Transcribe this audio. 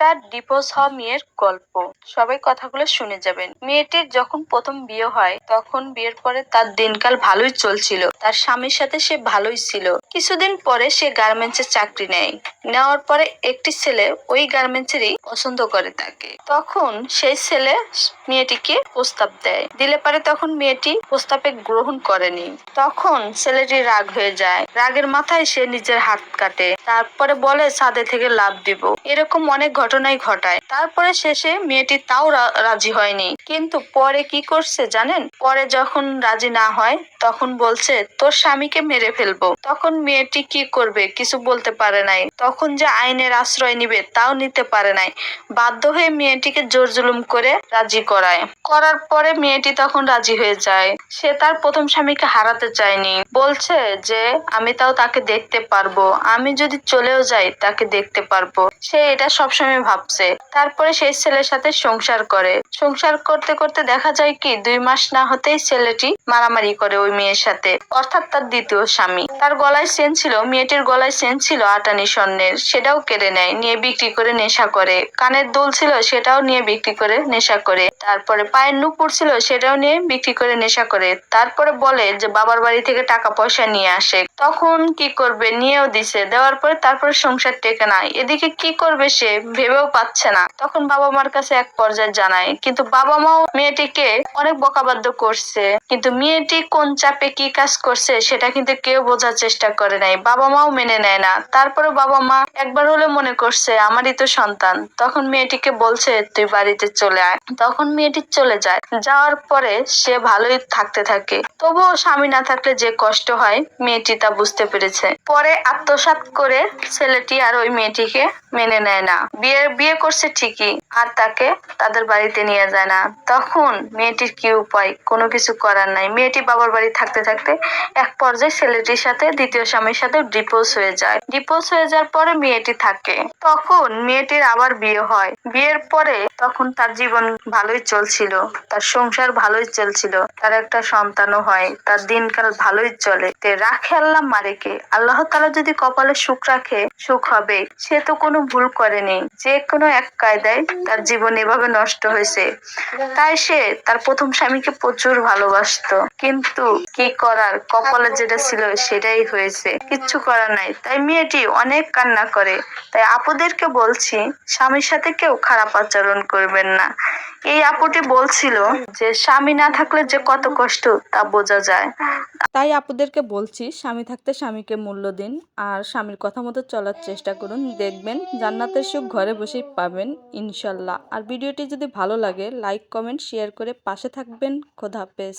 একটা ডিভোর্স হওয়া মেয়ের গল্প। সবাই কথাগুলো শুনে যাবেন। মেয়েটির যখন প্রথম বিয়ে হয়, তখন বিয়ের পরে তার দিনকাল ভালোই চলছিল। তার স্বামীর সাথে সে ভালোই ছিল। কিছুদিন পরে সে গার্মেন্টসে চাকরি নেয়। নেওয়ার পরে একটি ছেলে ওই গার্মেন্টসেরই পছন্দ করে তাকে। তখন সেই ছেলে মেয়েটিকে প্রস্তাব দেয়। দিলে পারে তখন মেয়েটি প্রস্তাবে গ্রহণ করেনি। তখন ছেলেটি রাগ হয়ে যায়। রাগের মাথায় সে নিজের হাত কাটে। তারপরে বলে ছাদে থেকে লাভ দিব। এরকম অনেক ঘটনাই ঘটায়। তারপরে শেষে মেয়েটি তাও রাজি হয়নি। কিন্তু পরে কি করছে জানেন? পরে যখন রাজি না হয়, তখন বলছে, তোর স্বামীকে মেরে ফেলব। তখন মেয়েটি কি করবে? কিছু বলতে পারে নাই। তখন যে আইনের আশ্রয় নিবে, তাও নিতে পারে নাই। বাধ্য হয়ে মেয়েটিকে জোর জুলুম করে রাজি করায়। করার পরে মেয়েটি তখন রাজি হয়ে যায়। সে তার প্রথম স্বামীকে হারাতে চায়নি। বলছে যে, আমি তাও তাকে দেখতে পারব। আমি যদি চলেও যাই, তাকে দেখতে পারব। সে এটা সবসময় ভাবছে। তারপরে সেই ছেলের সাথে সংসার করে। সংসার করতে করতে দেখা যায় কি, দুই মাস না হতেই ছেলেটি মারামারি করে ওই মেয়ের সাথে। অর্থাৎ তার দ্বিতীয় স্বামী। তার গলায় সেন ছিল, মেয়েটির গলায় সেন ছিল আটানি স্বর্ণের। সেটাও কেড়ে নেয়, নিয়ে বিক্রি করে নেশা করে। কানের দুল ছিল, সেটাও নিয়ে বিক্রি করে নেশা করে। তারপরে পায়ের নুপুর ছিল, সেটাও নিয়ে বিক্রি করে নেশা করে। তারপরে বলে যে বাবার বাড়ি থেকে টাকা পয়সা নিয়ে আসে। তখন কি করবে? নিয়েও দিছে। দেওয়ার পরে তারপরে সংসার টেকে না। এদিকে কি করবে সে? ভেবেও পাচ্ছে না। তখন বাবা মার কাছে এক পর্যায়ে জানায়, কিন্তু বাবা মাও মেয়েটিকে অনেক বকাবাদ্য করছে। কিন্তু মেয়েটি কোন চাপে কি কাজ করছে সেটা কিন্তু কেউ বোঝার চেষ্টা করে নাই। বাবা মাও মেনে নেয় না। তারপরে বাবা মা একবার হলে মনে করছে, আমারই তো সন্তান। তখন মেয়েটিকে বলছে, তুই বাড়িতে চলে আয়। তখন মেয়েটি চলে যায়। যাওয়ার পরে সে ভালোই থাকতে থাকে। তবুও স্বামী না থাকলে যে কষ্ট হয়, মেয়েটি তা বুঝতে পেরেছে। পরে আত্মসাৎ করে ছেলেটি আর ওই মেয়েটিকে মেনে নেয় না। বিয়ে বিয়ে করছে ঠিকই, আর তাকে তাদের বাড়িতে নিয়ে যায় না। তখন মেয়েটির কি উপায়? কোনো কিছু করার নাই। মেয়েটি বাবার বাড়ি থাকতে থাকতে এক পর্যায়ে ছেলেটির সাথে দ্বিতীয় স্বামীর সাথে ডিপোজ হয়ে যায়। ডিপোজ হয়ে যাওয়ার পরে মেয়েটি থাকে। তখন মেয়েটির আবার বিয়ে হয়। বিয়ের পরে তখন তার জীবন ভালোই চলছিল। তার সংসার ভালোই চলছিল। তার একটা সন্তানও হয়। তার দিনকাল ভালোই চলে। রাখে আল্লাহ মারে কে আল্লাহ তালা যদি কপালে সুখ রাখে, সুখ হবে। সে তো কোনো ভুল করেনি। যে কোনো এক কায়দায় তার জীবন এভাবে নষ্ট হয়েছে। তাই সে তার প্রথম স্বামীকে প্রচুর ভালোবাসতো। কিন্তু কি করার? কপালে যেটা ছিল সেটাই হয়েছে। কিচ্ছু করার নাই। তাই মেয়েটি অনেক কান্না করে। তাই আপুদেরকে বলছি, স্বামীর সাথে কেউ খারাপ আচরণ করবেন না। এই আপুটি বলছিল যে, স্বামী না থাকলে যে কত কষ্ট, তা বোঝা যায়। তাই আপুদেরকে বলছি, স্বামী থাকতে স্বামীকে মূল্য দিন। আর স্বামীর কথা মতো চলার চেষ্টা করুন। দেখবেন জান্নাতের সুখ ঘরে বসেই পাবেন, ইনশাল্লাহ। আর ভিডিওটি যদি ভালো লাগে লাইক কমেন্ট শেয়ার করে পাশে থাকবেন। খোদা হাফেজ।